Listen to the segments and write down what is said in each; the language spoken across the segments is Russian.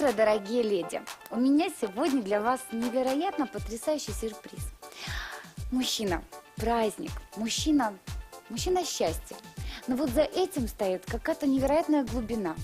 Утро, дорогие леди. У меня сегодня для вас невероятно потрясающий сюрприз. Мужчина, праздник, мужчина, мужчина счастья. Но вот за этим стоит какая-то невероятная глубина.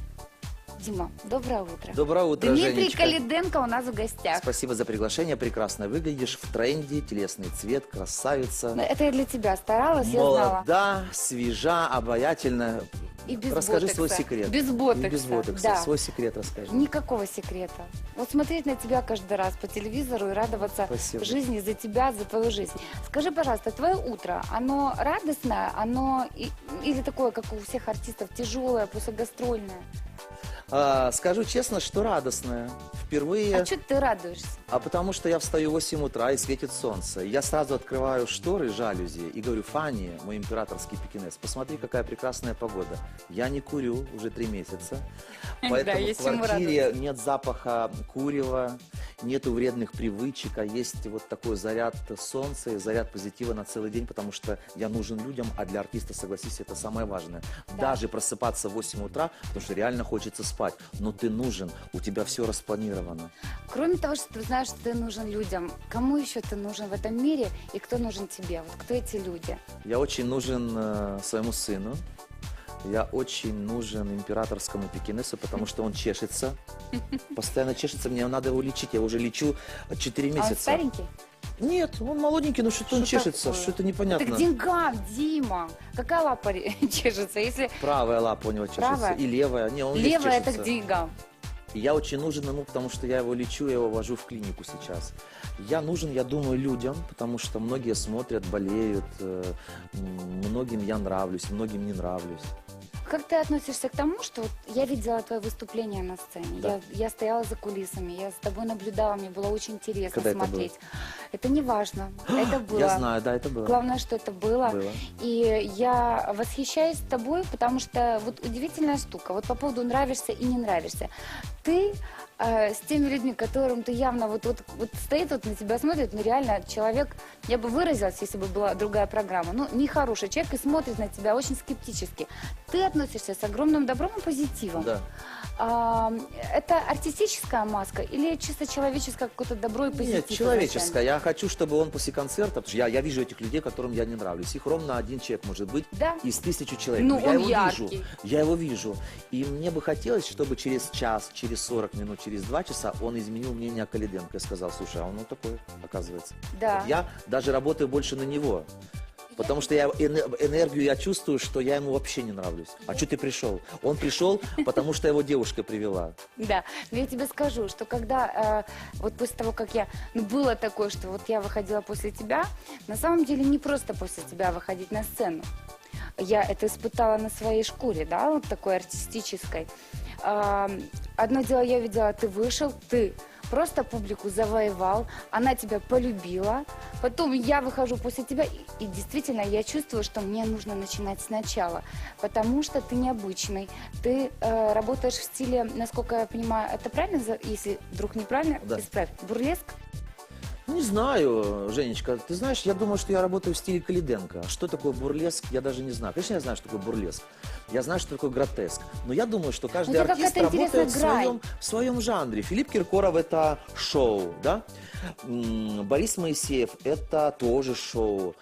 Дима, доброе утро. Доброе утро, Дмитрий Женечка. Калиденко у нас в гостях. Спасибо за приглашение. Прекрасно выглядишь в тренде, телесный цвет, красавица. Ну, Это я для тебя старалась, я знала. Молода, свежа, обаятельна. И без Расскажи свой ботокса. секрет. Без И ботокса. без ботокса. Да. Свой секрет расскажи. Никакого секрета. Вот смотреть на тебя каждый раз по телевизору и радоваться Спасибо. жизни за тебя, за твою жизнь. Скажи, пожалуйста, твое утро, оно радостное, оно и- или такое, как у всех артистов, тяжелое, послегастрольное? А, скажу честно, что радостная. Впервые, А что ты радуешься? а потому что я встаю в 8 утра и светит солнце. Я сразу открываю шторы, жалюзи и говорю, Фанни, мой императорский пекинес, посмотри, какая прекрасная погода. Я не курю уже три месяца, поэтому в квартире нет запаха курева, нету вредных привычек, а есть вот такой заряд солнца и заряд позитива на целый день, потому что я нужен людям, а для артиста, согласись, это самое важное. Да. Даже просыпаться в 8 утра, потому что реально хочется спать, но ты нужен, у тебя все распланировано. Кроме того, что ты знаешь, что ты нужен людям, кому еще ты нужен в этом мире и кто нужен тебе? Вот кто эти люди? Я очень нужен э, своему сыну. Я очень нужен императорскому пекинесу, потому что он чешется. Постоянно чешется, мне надо его лечить. Я уже лечу 4 А он месяца. старенький? Нет, он молоденький, но что-то он Что чешется, такое? что-то Это непонятно. к деньгам, Дима. Какая лапа чешется? Если Правая лапа у него чешется Правая? и левая. Не, он левая, это чешется. к деньгам. Я очень нужен ему, потому что я его лечу, я его вожу в клинику сейчас. Я нужен, я думаю, людям, потому что многие смотрят, болеют, э, многим я нравлюсь, многим не нравлюсь. Как ты относишься к тому, что вот я видела твое выступление на сцене, Да. я, я стояла за кулисами, я с тобой наблюдала, мне было очень интересно Когда это было? Это не важно, это было. Я знаю, да, это было. Главное, что это было. Было. И я восхищаюсь тобой, потому что вот удивительная штука. Вот по поводу нравишься и не нравишься. Ты э, с теми людьми, которым ты явно вот, вот, вот стоит, вот на тебя смотрит, ну реально человек, я бы выразилась, если бы была другая программа, ну нехороший человек и смотрит на тебя очень скептически. Ты относишься с огромным добром и позитивом. Да. А, это артистическая маска или чисто человеческое какое-то добро и позитив? Нет, человеческое. Я хочу, чтобы он после концерта, потому что я, я вижу этих людей, которым я не нравлюсь. Их ровно один человек может быть Да? из тысячи человек. Ну, я он его яркий. вижу. Я его вижу. И мне бы хотелось, чтобы через час, через 40 минут, через 2 часа он изменил мнение о Калиденко и сказал, слушай, а он вот такой, оказывается. Да. Вот я даже работаю больше на него. Потому что я эне- энергию я чувствую, что я ему вообще не нравлюсь. А что ты пришел? Он пришел, потому что его девушка привела. Да, но я тебе скажу, что когда э, вот после того, как я, ну было такое, что вот я выходила после тебя, на самом деле не просто после тебя выходить на сцену. Я это испытала на своей шкуре, да, вот такой артистической. А, одно дело я видела, ты вышел, ты просто публику завоевал, она тебя полюбила, потом я выхожу после тебя, и, и действительно я чувствую, что мне нужно начинать сначала, потому что ты необычный, ты э, работаешь в стиле, насколько я понимаю, это правильно, если вдруг неправильно, Да. исправь, бурлеск? Не знаю, Женечка, ты знаешь, я думаю, что я работаю в стиле Калиденко. Что такое бурлеск, я даже не знаю. Конечно, я знаю, что такое бурлеск. Я знаю, что такое гротеск. Но я думаю, что каждый Ну, это артист какая-то работает в интересная грань. своем, в своем жанре. Филипп Киркоров – это шоу, да? М, Борис Моисеев – это тоже шоу.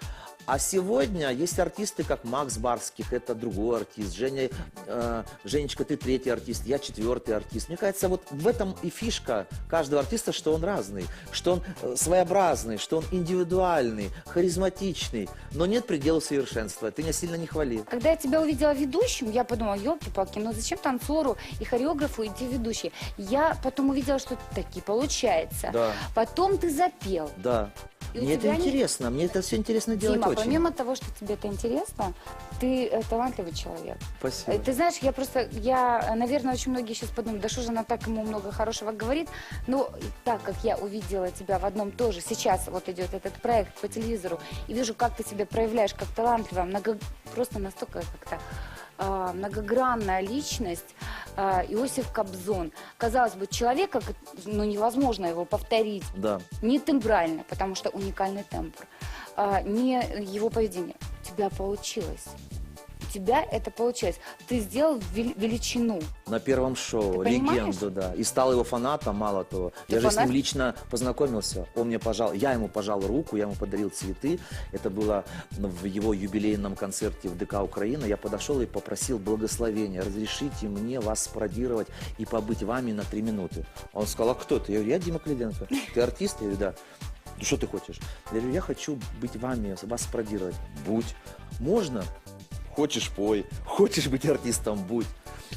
А сегодня есть артисты, как Макс Барских, это другой артист. Женя, э, Женечка, ты третий артист, я четвертый артист. Мне кажется, вот в этом и фишка каждого артиста, что он разный, что он э, своеобразный, что он индивидуальный, харизматичный. Но нет предела совершенства. Ты меня сильно не хвали. Когда я тебя увидела ведущим, я подумала, елки-палки, ну зачем танцору и хореографу идти ведущие? Я потом увидела, что таки получается. Да. Потом ты запел. Да. И мне это не- интересно, мне это все интересно делать Дима, очень. помимо того, что тебе это интересно, ты э, талантливый человек. Спасибо. Э, Ты знаешь, я просто, я, э, наверное, очень многие сейчас подумают, да что же она так ему много хорошего говорит. Но так как я увидела тебя в одном тоже, сейчас вот идет этот проект по телевизору, и вижу, как ты себя проявляешь как талантливая, много, просто настолько как-то многогранная личность, а, Иосиф Кобзон. Казалось бы, человека, ну, невозможно его повторить Да. не тембрально, потому что уникальный тембр, а, не его поведение. У тебя получилось. Тебя это получилось. Ты сделал вел- величину. На первом шоу, Ты понимаешь? легенду, да. И стал его фанатом, мало того. Ты я же с фанат? ним лично познакомился. Он мне пожал, я ему пожал руку, я ему подарил цветы. Это было в его юбилейном концерте в ДК Украина. Я подошел и попросил благословения. Разрешите мне вас спародировать и побыть вами на три минуты. Он сказал, а кто ты? Я говорю, я Дима Клиденко. Ты артист? Я говорю, да. Ну что ты хочешь? Я говорю, я хочу быть вами, вас спародировать. Будь. Можно? Хочешь пой, хочешь быть артистом, будь.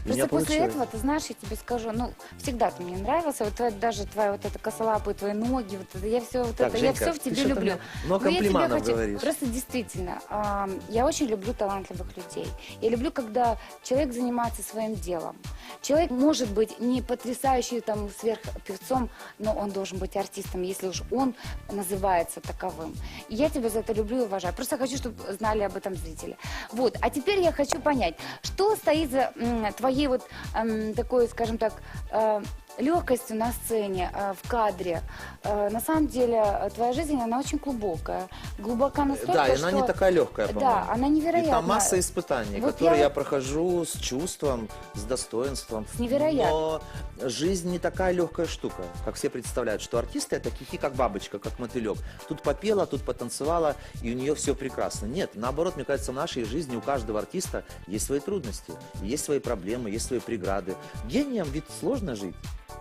Меня Просто после получилось. этого, ты знаешь, я тебе скажу, ну, всегда ты мне нравился, вот твоя- даже твоя вот эта косолапая, твои ноги, вот это, я все вот Так, это, Женька, я все в тебе люблю. Но я тебе хочу- говоришь. Просто действительно, ам, я очень люблю талантливых людей. Я люблю, когда человек занимается своим делом. Человек может быть не потрясающий там сверхпевцом, но он должен быть артистом, если уж он называется таковым. И я тебя за это люблю и уважаю. Просто хочу, чтобы знали об этом зрители. Вот. А теперь я хочу понять, что стоит за твоей вот эм, такой, скажем так, э, легкостью на сцене, э, в кадре. Э, на самом деле, э, твоя жизнь, она очень глубокая. Глубока настолько, Да, и она что... не такая легкая, по-моему. Да, она И невероятная. там масса испытаний, Вот которые я я, прохожу с чувством, с достоинством. С невероятным. Но жизнь не такая легкая штука, как все представляют, что артисты это хихи как бабочка, как мотылек. Тут попела, тут потанцевала, и у нее все прекрасно. Нет, наоборот, мне кажется, в нашей жизни у каждого артиста есть свои трудности, есть свои проблемы, есть свои преграды. Гением ведь сложно жить.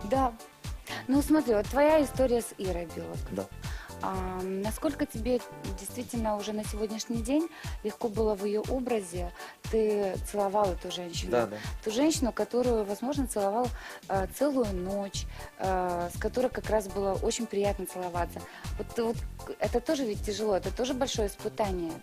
Да. Ну смотри, вот твоя история с Ирой Билок. Да. А, насколько тебе действительно уже на сегодняшний день легко было в ее образе? Ты целовал эту женщину. Да, да. Ту женщину, которую, возможно, целовал э, целую ночь, э, с которой как раз было очень приятно целоваться. Вот, вот это тоже ведь тяжело, это тоже большое испытание.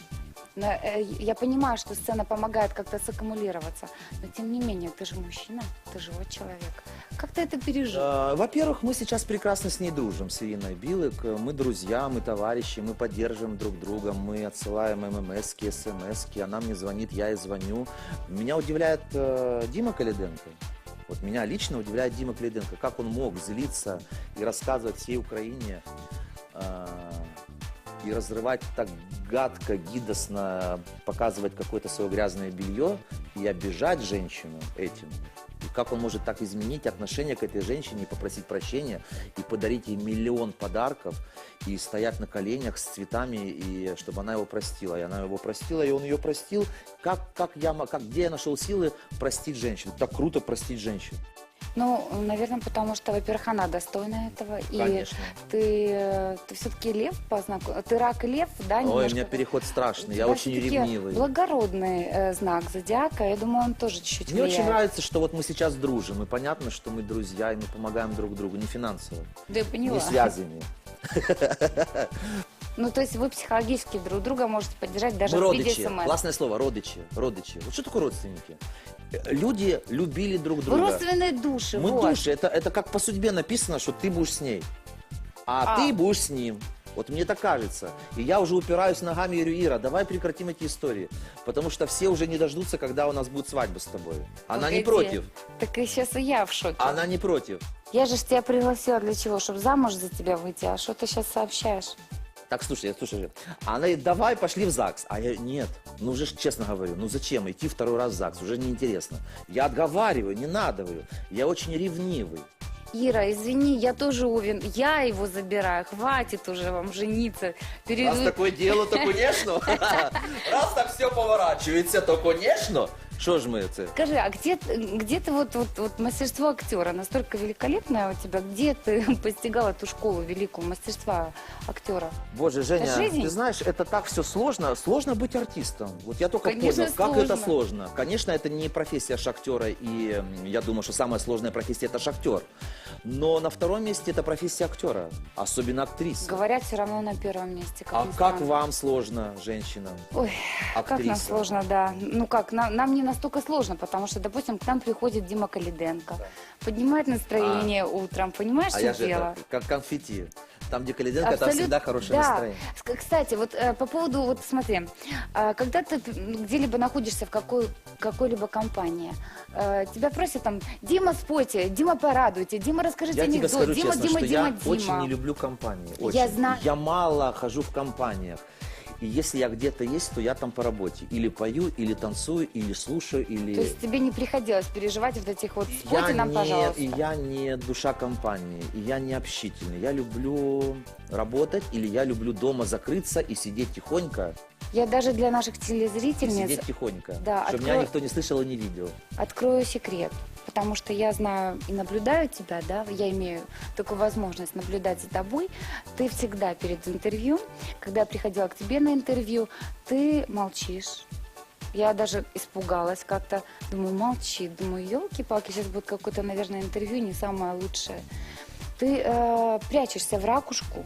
Э, я понимаю, что сцена помогает как-то саккумулироваться, но тем не менее, ты же мужчина, ты живой человек. Как ты это пережил? Э, Во-первых, мы сейчас прекрасно с ней дружим, с Ириной Билык. Мы друзья, мы товарищи, мы поддерживаем друг друга, мы отсылаем ммс смс она мне звонит, я ей звоню. Меня удивляет э, Дима Калиденко. Вот меня лично удивляет Дима Калиденко, как он мог злиться и рассказывать всей Украине э, и разрывать так гадко, гидосно, показывать какое-то свое грязное белье и обижать женщину этим. Как он может так изменить отношение к этой женщине и попросить прощения, и подарить ей миллион подарков, и стоять на коленях с цветами, и чтобы она его простила. И она его простила, и он ее простил. Как, как я, как, где я нашел силы простить женщину? Так круто простить женщину. Ну, наверное, потому что, во-первых, она достойна этого. И Конечно. ты, э, ты все-таки лев по знаку. Ты рак и лев, да? Ой, у немножко? меня переход страшный, я очень ревнивый. благородный э, знак зодиака. Я думаю, он тоже чуть-чуть Мне очень влияет. нравится, что вот мы сейчас дружим, и понятно, что мы друзья, и мы помогаем друг другу, не финансово, Да, я поняла. не связями. Ну, то есть вы психологически друг друга можете поддержать даже Мы в виде родичи, СМС. классное слово, родичи, родичи. Вот что такое родственники? Люди любили друг друга. родственные души, Мы вот. души, это, это как по судьбе написано, что ты будешь с ней, а, А. ты будешь с ним. Вот мне так кажется. И я уже упираюсь ногами и говорю, Ира, давай прекратим эти истории. Потому что все уже не дождутся, когда у нас будет свадьба с тобой. Она не Погоди. против. Так и сейчас и я в шоке. Она не против. Я же ж тебя пригласила для чего? Чтобы замуж за тебя выйти. А что ты сейчас сообщаешь? Так, слушай, я- слушай, она говорит, давай пошли в ЗАГС. А я, нет, ну уже честно говорю, ну зачем идти второй раз в ЗАГС, уже неинтересно. Я отговариваю, не надо, говорю. Я очень ревнивый. Ира, извини, я тоже увин. Я его забираю. Хватит уже вам жениться. Пере- Раз такое дело, то конечно. Раз так все поворачивается, то конечно. Что ж мы это? Скажи, а где, где ты вот, вот, вот мастерство актера настолько великолепное у тебя? Где ты постигал эту школу великого мастерства актера? Боже, Женя, жизнь. ты знаешь, это так все сложно. Сложно быть артистом. Вот я только Конечно, понял, как это сложно. Конечно, это не профессия шахтера, и м, я думаю, что самая сложная профессия это шахтер. Но на втором месте это профессия актера, особенно актрисы. Говорят, все равно на первом месте. А ни как странно. вам сложно, женщинам? Ой, как нам сложно, да. Ну как, нам, нам не настолько сложно, потому что, допустим, к нам приходит Дима Калиденко, поднимает настроение утром, понимаешь, А что я же дело? это, как конфетти. Там, где Калиденко, там Абсолют- всегда хорошее да. настроение. Кстати, вот э, по поводу, вот смотри, а, когда ты где-либо находишься в какой, какой-либо компании, э, тебя просят там, Дима, спойте, Дима, порадуйте, Дима, расскажите Я тебе анекдот, скажу Дима, честно, Дима, что Дима, я Дима. очень не люблю компании. Очень. Я знаю. Я мало хожу в компаниях. И если я где-то есть, то я там по работе. Или пою, или танцую, или слушаю, или... То есть тебе не приходилось переживать вот этих вот я спойте нам, не, пожалуйста. и я не душа компании, и я не общительный. Я люблю работать, или я люблю дома закрыться и сидеть тихонько, Я даже для наших и телезрительниц сидеть тихонько, Да, чтобы открой- меня никто не слышал и не видел. открою секрет. Потому что я знаю и наблюдаю тебя, да, я имею такую возможность наблюдать за тобой. Ты всегда перед интервью, когда я приходила к тебе на интервью, ты молчишь. Я даже испугалась как-то. Думаю, молчи. Думаю, елки-палки, сейчас будет какое-то, наверное, интервью не самое лучшее. Ты э, прячешься в ракушку,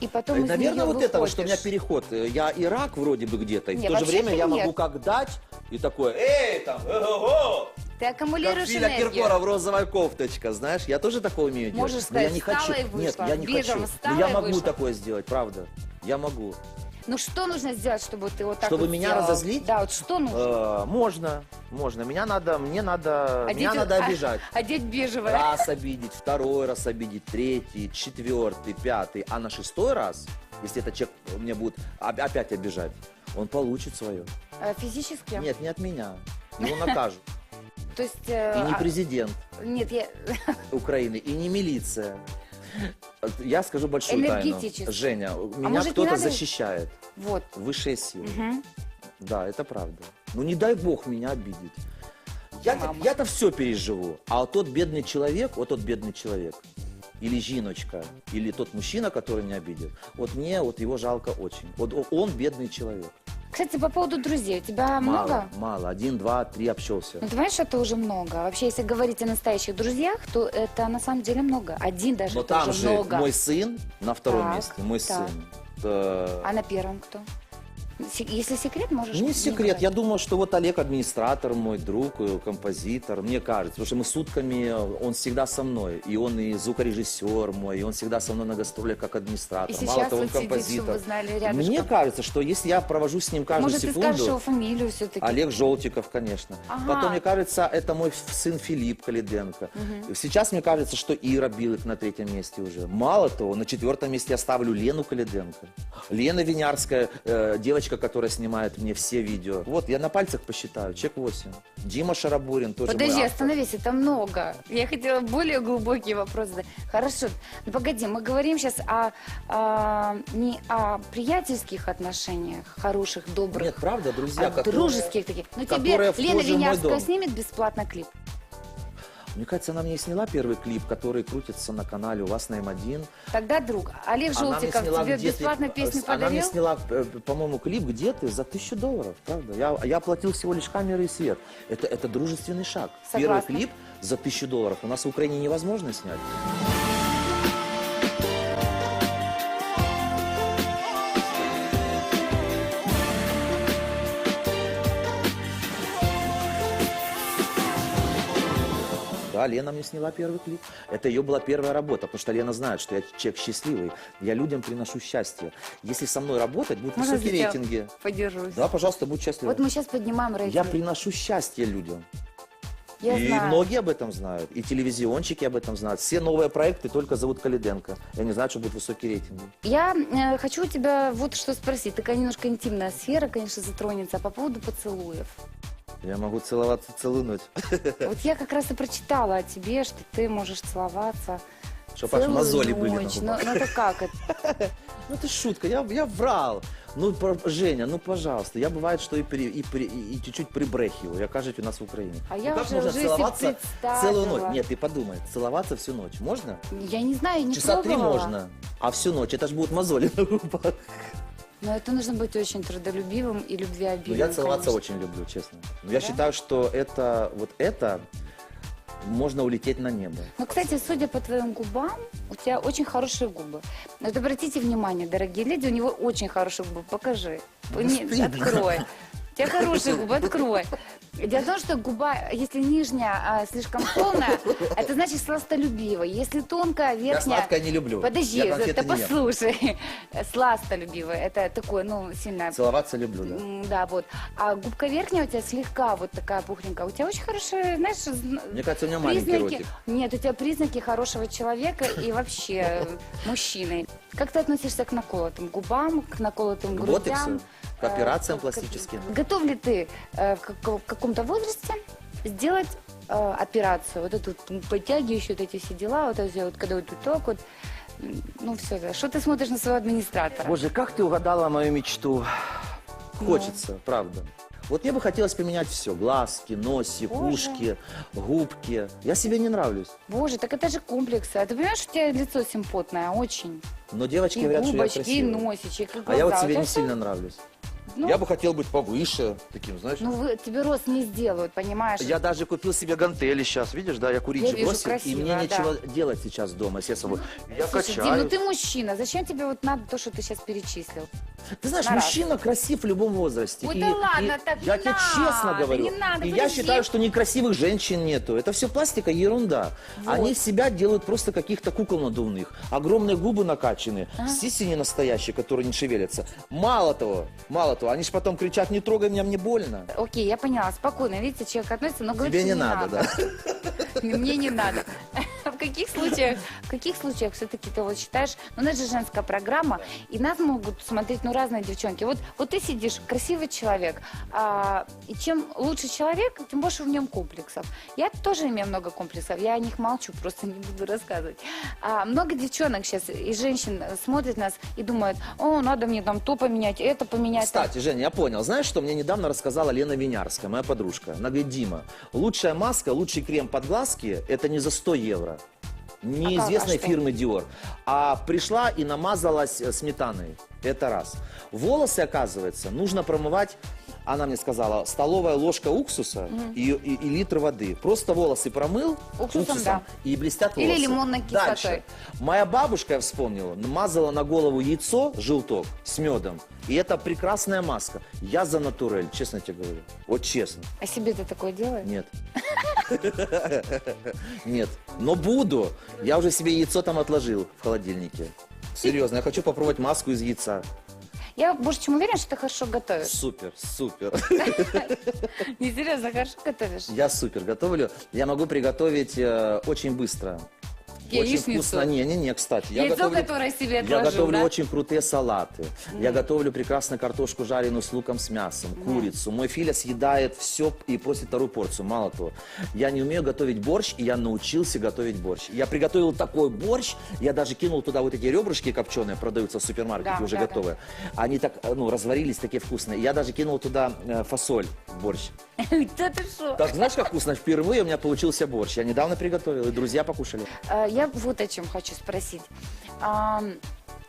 и потом из Наверное, неё вот это, вот, что у меня выходишь. переход. Э, Я Ирак вроде бы где-то, и в Не, то же вообще-то время я нет. могу как дать, и такое, эй, там, ого-го! Ты Как аккумулируешь Филя энергию. Киркоров, розовая кофточка, знаешь, я тоже такое умею делать. Можешь Но я сказать, не встала хочу. и вышла, Нет, я не бежом хочу. встала Но я и могу вышла. такое сделать, правда. Я могу. Ну что нужно сделать, чтобы ты вот так Чтобы вот меня сделал? разозлить? Да, вот что нужно? Э, можно, можно. Меня надо, мне надо, Одеть- меня надо а- обижать. Одеть бежевое. Раз обидеть, второй раз обидеть, третий, четвертый, пятый. А на шестой раз, если этот человек меня будет оп- опять обижать, он получит свое. Э, Физически? Нет, не от меня. Его накажут. То есть... э, И не а, президент Нет, я... Украины, и не милиция. Я скажу большую тайну. Энергетически. Женя, меня может, не кто-то надо- защищает. Вот. Высшие силы. Мгм. Да, это правда. Ну не дай бог меня обидеть. Я-то, Мама. я-то все переживу. А тот бедный человек, вот тот бедный человек, или жиночка, или тот мужчина, который меня обидел, вот мне вот его жалко очень. Вот о- он бедный человек. Кстати, по поводу друзей. У тебя Мало, много? мало. Один, два, три общался. Ну, ты понимаешь, это уже много. Вообще, если говорить о настоящих друзьях, то это на самом деле много. Один даже Но это там уже же много. мой сын на втором Так, месте, мой так. сын. Э, А на первом кто? Если секрет, можешь... Не секрет, я думал, что вот Олег администратор, мой друг, э, композитор, мне кажется, потому что мы сутками, э, он всегда со мной, и он и звукорежиссер мой, и он всегда со мной на гастролях как администратор, И мало того, он сидит, композитор. знали рядышком. Мне кажется, что если я провожу с ним каждую Может, ты секунду, скажешь его фамилию все-таки? Олег Желтиков, конечно. Ага. Потом, мне кажется, это мой сын Филипп Калиденко. Сейчас мне кажется, что Ира Билык на третьем месте уже. Мало того, на четвертом месте я ставлю Лену Калиденко. Лена Винярская, э, девочка, которая снимает мне все видео. Вот, я на пальцах посчитаю, чек 8. Дима Шарабурин тоже Подожди, остановись, это много. Я хотела более глубокий вопрос задать. Хорошо, ну погоди, мы говорим сейчас о, а, не о приятельских отношениях, хороших, добрых, Нет, правда, друзья, а которые- дружеских таких. Ну тебе Лена Винявская снимет бесплатно клип. Мне кажется, она мне сняла первый клип, который крутится на канале у вас на М1. Тогда друг, Олег Желтиков тебе «Где ты?» бесплатно песню Она мне подарил? сняла, э, по-моему, клип «Где ты?» за тысячу долларов, правда. Я, я оплатил всего лишь камеры и свет. Это, это дружественный шаг. Первый Согласна. клип за тысячу долларов у нас в Украине невозможно снять. Да, Лена мне сняла первый клип. Это ее была первая работа, потому что Лена знает, что я человек счастливый. Я людям приношу счастье. Если со мной работать, будут Можно высокие рейтинги. Поддержусь. Да, пожалуйста, будь счастлив. Вот мы сейчас поднимаем рейтинг. Я приношу счастье людям. Я и знаю. многие об этом знают. И телевизионщики об этом знают. Все новые проекты только зовут Калиденко. Я не знаю, что будут высокие рейтинги. Я э, хочу у тебя вот что спросить. Такая немножко интимная сфера, конечно, затронется. По поводу поцелуев. Я могу целоваться целую ночь. Вот я как раз и прочитала о тебе, что ты можешь целоваться Чтоб аж целую мозоли были на ночь. Ну, губах. ну это как это? Ну это шутка, я, я врал. Ну, про- Женя, ну пожалуйста. Я бывает, что и, при- и, при- и чуть-чуть прибрехиваю. Я кажуть у нас в Украине. А Ну, я как уже- можно целоваться целую ночь? Нет, ты подумай. Целоваться всю ночь можно? Я не знаю, не Часа три пробовала. можно. А всю ночь это же будут мозоли на губах. Но это нужно быть очень трудолюбивым и Ну, любвеобильным. я целоваться конечно. очень люблю, честно. Но я Да? считаю, что это, вот это можно улететь на небо. Ну, кстати, судя по твоим губам, у тебя очень хорошие губы. Вот обратите внимание, дорогие леди, у него очень хорошие губы. Покажи. Ну, Не, стыдно. открой. У тебя хорошие губы, открой. Дело в том, что губа, если нижняя а, слишком полная, это значит сластолюбивая. Если тонкая, Я верхняя... сладкое не люблю. Подожди, Я конфеты это не ем. послушай. Сластолюбивая, это такое, ну, сильное Целоваться люблю, да. М, Да, вот. А губка верхняя у тебя слегка вот такая пухленькая. У тебя очень хорошие, знаешь, зн- Мне кажется, у меня маленький признаки. ротик. Нет, у тебя признаки хорошего человека и вообще э, мужчины. Как ты относишься к наколотым губам, к наколотым К грудям? ботексу, к Э, операциям как- пластическим. Готов ли ты э, в како- в каком-то возрасте сделать э, операцию? Вот эту вот подтягивающие вот эти все дела, вот эти вот, когда вот тут так вот, ну все, да. что ты смотришь на своего администратора? Боже, как ты угадала мою мечту? Ну. Хочется, правда. Вот мне бы хотелось поменять все. Глазки, носик, Боже. ушки, губки. Я себе не нравлюсь. Боже, так это же комплексы. А ты понимаешь, у тебя лицо симпотное, очень. Но девочки И говорят, что я губочки, и красивый. носичек, и А я вот глаза. У себе тебя не всё- сильно нравлюсь. Ну, Я бы хотел быть повыше, таким, знаешь. ну вы, тебе рост не сделают, понимаешь? Я даже купил себе гантели сейчас, видишь, да, я курить Я же вижу, бросил, и красиво, мне да. нечего делать сейчас дома, если я с собой. Я Слушай, Дим, ну ты мужчина, зачем тебе вот надо то, что ты сейчас перечислил? Ты знаешь, на мужчина красив в любом возрасте. Ой, И- да ладно, и так Я тебе честно говорю. не надо, и я подожди. считаю, что некрасивых женщин нету. Это все пластика, ерунда. Вот. Они себя делают просто каких-то кукол надувных. Огромные губы накачанные, сиси не настоящие, которые не шевелятся. Мало того, мало того, они же потом кричат, не трогай меня, мне больно. Окей, я поняла, спокойно. Видите, человек относится, но говорит, Тебе что не надо, да. Мне не надо. Каких случаях, в каких случаях все-таки ты вот считаешь, ну, у нас же женская программа, и нас могут смотреть, ну, разные девчонки. Вот, вот ты сидишь, красивый человек, а, и чем лучше человек, тем больше в нем комплексов. Я тоже имею много комплексов, я о них молчу, просто не буду рассказывать. А, много девчонок сейчас и женщин смотрят нас и думают, о, надо мне там то поменять, это поменять. там». Кстати, Женя, я понял. Знаешь, что мне недавно рассказала Лена Винярская, моя подружка? Она говорит, Дима, лучшая маска, лучший крем под глазки, это не за 100 евро. Неизвестной а фирмы Dior. А пришла и намазалась э, сметаной. Это раз. Волосы, оказывается, нужно промывать, она мне сказала, столовая ложка уксуса и, и- и литр воды. Просто волосы промыл Уксусом, да. и блестят Или волосы. лимонной кислотой. Дальше. Моя бабушка, я вспомнила, намазала на голову яйцо, желток, с медом. И это прекрасная маска. Я за натурель, честно тебе говорю. Вот честно. А себе ты такое делаешь? Нет. Нет. Но буду. Я уже себе яйцо там отложил в холодильнике. Серьезно, я хочу попробовать маску из яйца. Я больше чем уверена, что ты хорошо готовишь. Супер, супер. Не серьезно, хорошо готовишь. Я супер готовлю. Я могу приготовить э, очень быстро. Очень Яичницу? вкусно. Не, не, не, кстати. Я Яйцо, готовлю- которое себе Я отложил, готовлю да? очень крутые салаты. Я готовлю прекрасно картошку жареную с луком, с мясом, курицу. Мой Филя съедает все и просит вторую порцию. Мало того, я не умею готовить борщ, и я научился готовить борщ. Я приготовил такой борщ, я даже кинул туда вот эти ребрышки копченые, продаются в супермаркете, Да, уже да, да. готовые. Они так, э, ну, разварились, такие вкусные. Я даже кинул туда э, фасоль в борщ. Да ты что? Так, знаешь, как вкусно? Впервые у меня получился борщ. Я недавно приготовил, и друзья покушали. А, Я вот о чем хочу спросить.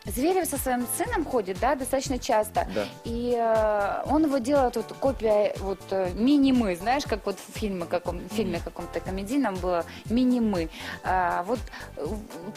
Зверев со своим сыном ходит, да, достаточно часто. Да. И э, он его делает вот копия вот э, мини-мы, знаешь, как вот в фильме, каком, в фильме каком-то комедийном было мини-мы. А, вот э,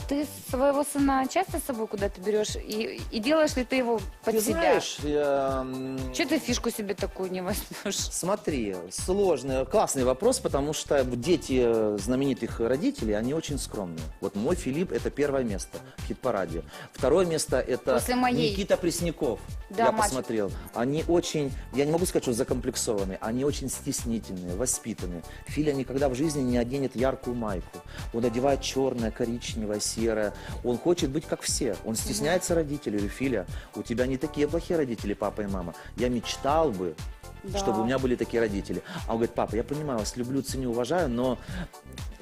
ты своего сына часто с собой куда-то берешь и, и делаешь ли ты его под Ты себя? знаешь, я, Че ты фишку себе такую не возьмешь? Смотри, сложный, классный вопрос, потому что дети э, знаменитых родителей, они очень скромные. Вот мой Филипп это первое место в хит-параде. Второе место это После моей. Никита Пресняков. Да, я мальчик. посмотрел. Они очень, я не могу сказать, что закомплексованные, они очень стеснительные, воспитанные. Филя никогда в жизни не оденет яркую майку. Он одевает черное, коричневое, серое. Он хочет быть как все. Он стесняется родителей. Говорю, Филя, у тебя не такие плохие родители, папа и мама. Я мечтал бы, Да. чтобы у меня были такие родители. А он говорит, папа, я понимаю, вас люблю, ценю, уважаю, но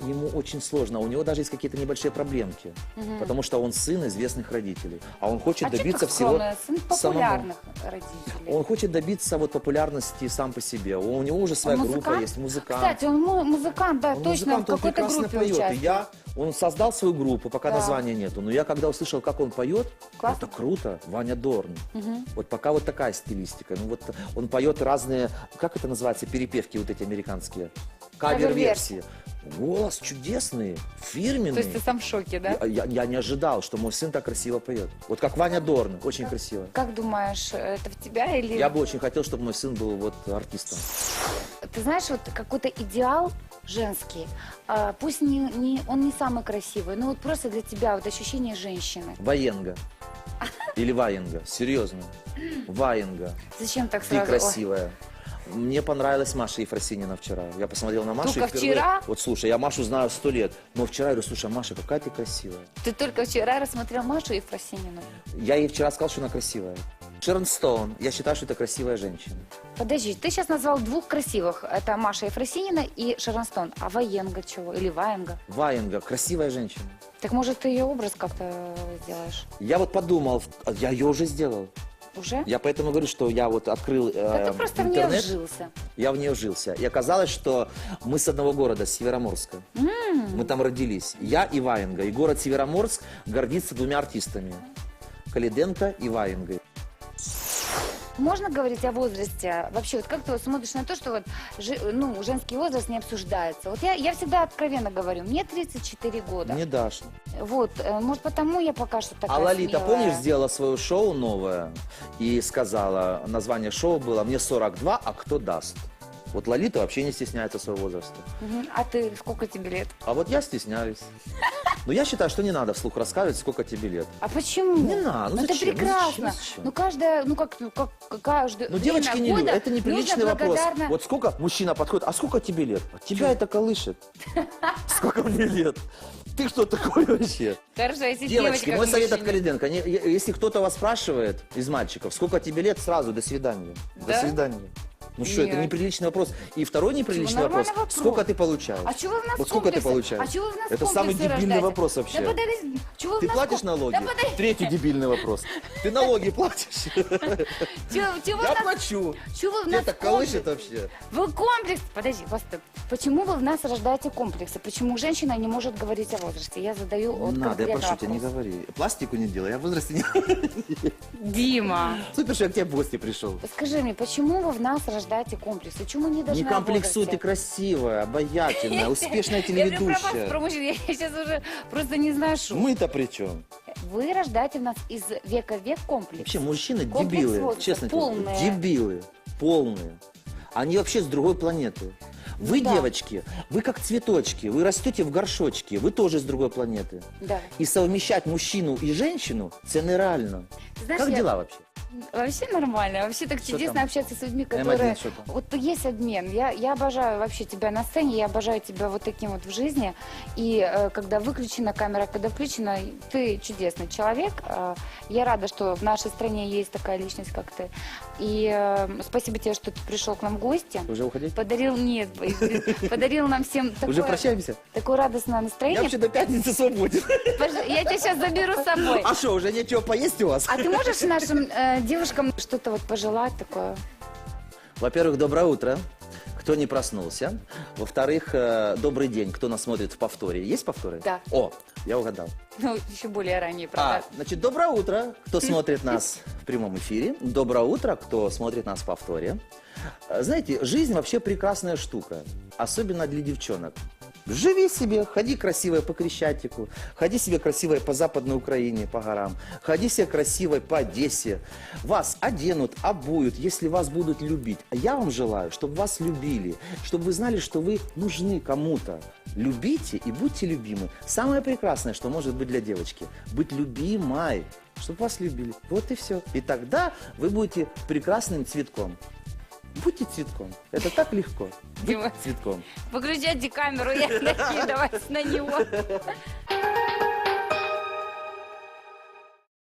ему очень сложно. У него даже есть какие-то небольшие проблемки, потому что он сын известных родителей, а он хочет а добиться всего? Сын самому. популярных родителей. Он хочет добиться вот популярности сам по себе. У него уже своя Он группа музыкант? есть, музыкант. Кстати, он му- музыкант, да, Он точно, музыкант, в он какой-то прекрасно группе поет. И я, он создал свою группу, пока Да. названия нету. Но я когда услышал, как он поет, Классно. это круто. Ваня Дорн. Вот пока вот такая стилистика. Ну вот он поет разные, как это называется, перепевки вот эти американские. Кавер-версии. Голос чудесный, фирменный. То есть ты сам в шоке, да? Я, я- я не ожидал, что мой сын так красиво поет. Вот как Ваня Дорн, очень красиво. Как думаешь, это в тебя или... Я бы очень хотел, чтобы мой сын был вот артистом. Ты знаешь, вот какой-то идеал женский, а, пусть не, не, он не самый красивый, но вот просто для тебя вот ощущение женщины. Ваенга. Или Ваенга. Серьезно. Ваенга. Зачем так Ты сразу? Ой, красивая. Мне понравилась Маша Ефросинина вчера. Я посмотрел на Машу Только и впервые... вчера? Вот слушай, я Машу знаю сто лет, но вчера я говорю, слушай, Маша, какая ты красивая. Ты только вчера рассмотрел Машу Ефросинину. Я ей вчера сказал, что она красивая. Шерон Стоун, я считаю, что это красивая женщина. Подожди, ты сейчас назвал двух красивых. Это Маша Ефросинина и Шерон Стоун. А Ваенга чего? Или Ваенга? Ваенга, красивая женщина. Так может ты ее образ как-то сделаешь? Я вот подумал, а я ее уже сделал. Уже? Я поэтому говорю, что я вот открыл э, Да ты просто в нее интернет, вжился. я в нее вжился. И оказалось, что мы с одного города, с Североморска. Мы там родились. Я и Ваенга. И город Североморск гордится двумя артистами. Калиденко и Ваенгой. Можно говорить о возрасте? Вообще, вот как ты вот смотришь на то, что вот жи- ну, женский возраст не обсуждается? Вот я, я всегда откровенно говорю, мне 34 года. Не дашь. Вот, э, может, потому я пока что такая А Лолита, смелая. помнишь, сделала свое шоу новое и сказала, название шоу было «Мне 42, а кто даст?» Вот Лолита вообще не стесняется своего возраста. Мгм. А ты, сколько тебе лет? А вот я стесняюсь. Но я считаю, что не надо вслух рассказывать, сколько тебе лет. А почему? Не надо, ну это зачем? Ну прекрасно. зачем? Зачем? Ну, каждая, ну, как, ну, как каждое Ну, девочки не любят. Это неприличный вопрос. Вот сколько мужчина подходит, а сколько тебе лет? Тебя это колышет. Сколько мне лет? Ты что такой вообще? Хорошо, если Девочки, мой совет от. Калиденко. не- Если кто-то вас спрашивает из мальчиков, сколько тебе лет, сразу до свидания. До Да? свидания. Ну что, это Нет. неприличный вопрос. И второй неприличный нормальный вопрос. вопрос. Сколько ты получаешь? А чего вы в нас Вот сколько ты комплексы? получаешь? А чего вы в нас Это самый комплексы дебильный рождаете? вопрос вообще. Да подожди, чего вы Ты в нас платишь ком- налоги? Да подожди, Третий дебильный вопрос. Ты налоги платишь? чего, чего вы Я нас, плачу. чего вы в Тебя нас так колышет вообще. Вы комплекс, подожди, постой. Почему вы в нас рождаете комплексы? Почему женщина не может говорить о возрасте? Я задаю вот Не надо, я конкретно прошу тебя, не вопрос. говори. Пластику не делай, я в возрасте не... Дима, Супер, что я к тебе в гости пришел. скажи мне, почему вы в нас рождаете комплексы? Почему не должны Не комплексуй, ты красивая, обаятельная, успешная Я говорю про вас, про телеведущая. мужчин, я сейчас уже просто не сношу. Мы-то при чем? Вы рождаете нас из века в век комплекс. Вообще, мужчины Комплекс дебилы, честно полные. Дебилы, полные. Они вообще с другой планеты. Вы, Ну да. девочки, вы как цветочки, вы растете в горшочке, вы тоже с другой планеты. Да. И совмещать мужчину и женщину, це нереально. Знаешь, как я- дела вообще? Вообще нормально. Вообще так Что чудесно там? общаться с людьми, М1, которые... что там? Вот есть обмен. Я, я обожаю вообще тебя на сцене, я обожаю тебя вот таким вот в жизни. И э, когда выключена камера, когда включена, ты чудесный человек. Э, я рада, что в нашей стране есть такая личность, как ты. И э, спасибо тебе, что ты пришел к нам в гости. Уже уходить? Подарил, нет, подарил нам всем Уже такое, прощаемся? такое радостное Я настроение. вообще до пятницы свободен. Пож- Я тебя сейчас заберу с собой. А что, уже нечего поесть у вас? А ты можешь нашим э, девушкам что-то вот пожелать такое? Во-первых, доброе утро. Кто не проснулся. Во-вторых, э, добрый день, кто нас смотрит в повторе. Есть повторы? Да. О, я угадал. Ну, еще более ранее, А, правда? значит, доброе утро, кто смотрит нас в прямом эфире. Доброе утро, кто смотрит нас в повторе. Э, Знаете, жизнь вообще прекрасная штука, особенно для девчонок. Живи себе, ходи красивая по Крещатику, ходи себе красивая по Западной Украине, по горам, ходи себе красивой по Одессе. Вас оденут, обуют, если вас будут любить. А я вам желаю, чтобы вас любили, чтобы вы знали, что вы нужны кому-то. Любите и будьте любимы. Самое прекрасное, что может быть для девочки, быть любимой, чтобы вас любили. Вот и все. И тогда вы будете прекрасным цветком. Будьте цветком. Это так легко. Будьте Дима, цветком. Выключайте камеру я накидывать на него.